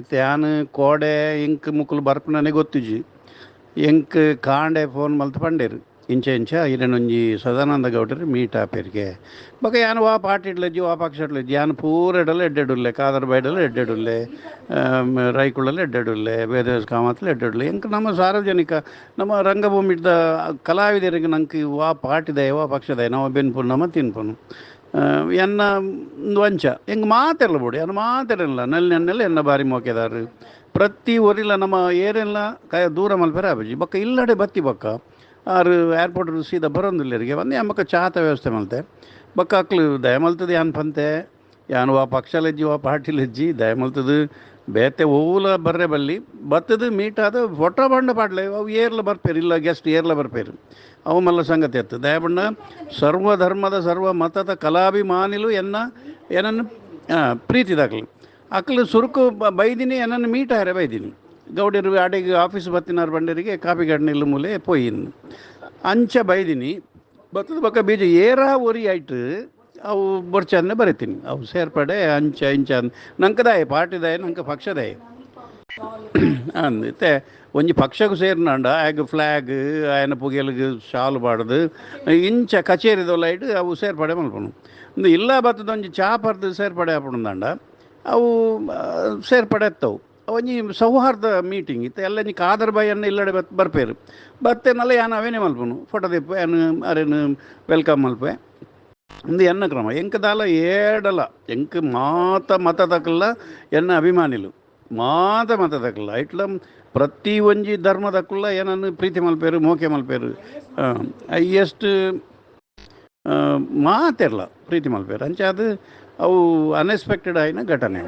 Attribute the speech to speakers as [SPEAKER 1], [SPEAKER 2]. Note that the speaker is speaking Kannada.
[SPEAKER 1] ಇತ್ತೆ ಯಾನ್ ಕೋಡೆ ಇಂಕ್ ಮುಕ್ಕುಲು ಬರ್ಪುನನೆ ಗೊತ್ತಿಜಿ ಎಂಕ್ ಕಾಂಡೆ ಫೋನ್ ಮಲ್ತು ಪಂಡೇರು. ಇಂಚ ಇಂಚ ಇರನೊಂಜಿ ಸದಾನಂದ ಗೌಡರು ಮೀಟ್ ಆಪೇರಿಗೆ ಬೊಕ ಯಾನು ವಾ ಪಾರ್ಟಿಡ್ಲಜ್ಜಿ ವಾ ಪಕ್ಷಡ್ಲಜ್ಜಿ ಯಾನ್ ಪೂರೆಡಲ ಎಡ್ಡೆಡುಲ್ಲೆ, ಕಾದರ್ ಬೈಡಲ್ಲ ಎಡ್ಡೆಡುಲ್ಲೆ ರೈಕುಳಲ್ಲಿ ಎಡ್ಡೆಡುಲ್ಲೆ ಬೇರೆ ಕಾಮತ್ಲು ಎಡ್ಡೆಡುಲ್ಲೆ. ಎಂಕ್ ನಮ್ಮ ಸಾರ್ವಜನಿಕ, ನಮ್ಮ ರಂಗಭೂಮಿದ ಕಲಾವಿದರಿಗೆ ನಂಗೆ ವಾ ಪಾರ್ಟಿದೆ, ವಾ ಪಕ್ಷದೆ, ನಾವು ಬೆನ್ಪುನು, ನಮ್ಮ ತಿನ್ಪುನು. ಎನ್ನ ಒಂದು ವಂಚ ಹೆಂಗೆ ಮಾತೆಲ್ಲ ಬಿಡಿ ಅನ್ನ ಮಾತಾಡಲ್ಲ ನಲ್ಲಿ ನನ್ನೆಲ್ಲ ಎನ್ನ ಬಾರಿ ಮೋಕೆದಾರು ಪ್ರತಿ ಊರಿಲ್ಲ ನಮ್ಮ ಏರೆಲ್ಲ ಕ ದೂರ ಮಲ್ಪೆರ ಆಬಜಿ ಬಕ್ಕ ಇಲ್ಲಡೆ ಬತ್ತಿ ಬಕ್ಕ ಆರು ಏರ್ಪೋರ್ಟ್ ಸೀದಾ ಬರೋದಿಲ್ಲರಿಗೆ ಬಂದು ಅಮ್ಮಕ್ಕ ಚಾತ ವ್ಯವಸ್ಥೆ ಮಲ್ತೆ ಬೊಕ್ಕ ಅಕ್ಲು ದಯ ಮಲ್ತದ ಯಾನ್ ಪಂತೆ ಯಾನ್ ವಾ ಪಕ್ಷಲೆಜ್ಜಿ ವಾ ಪಾರ್ಟಿಲೆಜ್ಜಿ ದಯ ಮಲ್ತದ ಬೇತೆ ಓವುಲ ಬರ್ರೆ ಬಲ್ಲಿ ಬತ್ತದು ಮೀಟ್ ಆದ ಫೋಟೋ ಬಂಡ ಪಾಡ್ಲೆ ಅವು ಏರ್ಲ ಬರ್ಪೇರು, ಇಲ್ಲ ಗೆಸ್ಟ್ ಏರ್ಲ ಬರ್ಪೇರು. ಅವು ಮಲ್ಲ ಸಂಗತಿ ಇತ್ತು ದಯಬಣ್ಣ, ಸರ್ವ ಧರ್ಮದ ಸರ್ವ ಮತದ ಕಲಾಭಿಮಾನಿಲು ಎನ್ನ ಏನನ್ನು ಪ್ರೀತಿದಾಗ್ಲಿ ಅಕ್ಲು ಸುರುಕು ಬೈದಿನಿ ಏನನ್ನು ಮೀಟ್ ಆರೆ ಬೈದಿನಿ. ಗೌಡರು ಅಡಿಗೆ ಆಫೀಸ್ ಬತ್ತಿನಾರ್ ಬಂಡರಿಗೆ ಕಾಫಿ ಗಡ್ನಿಲ್ಲ ಮೂಲೆ ಪೋಯಿನ್ ಅಂಚ ಬೈದಿನಿ, ಬತ್ತದ ಬಕ್ಕ ಬೀಜ ಏರ ಒರಿ ಆಯ್ತು. ಅವು ಬರ್ಚನ್ನೇ ಬರಿತೀನಿ. ಅವು ಸೇರ್ಪಡೆ, ಅಂಚ, ಇಂಚ ನಂಕದಾಯ ಪಾರ್ಟಿದಾಯ ನಂಕ ಪಕ್ಷದಾಯ. ಅಂದಿತ್ತೆ. ಒಂಜಿ ಪಕ್ಷಕ್ಕೂ ಸೇರಿನಾಂಡ. ಆಗ ಫ್ಲಾಗ್, ಆಯನ ಪುಗೆಲ್ಗೆ ಶಾಲು ಬಾಡ್ದು, ಇಂಚ ಕಚೇರಿದ ಲೈಟ್ ಅವು ಸೇರ್ಪಡೆ ಮಲ್ಪಣ ಒಂದು ಇಲ್ಲ ಬತ್ತದೊಂಜಿ ಚಾಪರ್ದು ಸೇರ್ಪಡೆ ಹಾಪಣಂದಾಂಡ ಅವು ಸೇರ್ಪಡೆ ಎತ್ತವು. ಒಂಜಿ ಸೌಹಾರ್ದ ಮೀಟಿಂಗ್ ಇತ್ತು. ಎಲ್ಲ ನೀ ಕಾದರ್ ಬಾಯನ್ನು ಇಲ್ಲಡೆ ಬತ್, ಬರ್ಪೇರು. ಬರ್ತೇನಲ್ಲ ಯಾನು ಅವೇನೇ ಮಲ್ಪನು. ಫೋಟೋ ದಿಪ್ಪ ಏನು ಅರೇನು, ವೆಲ್ಕಮ್ ಮಲ್ಪೆ. ಒಂದು ಎನ್ನ ಕ್ರಮ ಎಂಕದಾಲ ಏಡಲ ಮತ ತಕಲ್ಲ ಎನ್ನ ಅಭಿಮಾನಿಲು ಮಾತ ಮತ ತಕಲ್ಲ ಇಟ್ಲ ಪ್ರತಿ ಒಂಜಿ ಧರ್ಮದಕ್ಕುಲ್ಲ ಏನನ್ನು ಪ್ರೀತಿ ಮಲ್ಪೇರು ಮೋಕೆ ಮಲ್ಪೇರು ಎಷ್ಟು ಮಾತಿರಲ್ಲ ಪ್ರೀತಿ ಮಲ್ಪೇರು ಅಂಚೆ ಅದು ಅವು ಅನ್ಎಕ್ಸ್ಪೆಕ್ಟೆಡ್ ಆಯ್ನ ಘಟನೆ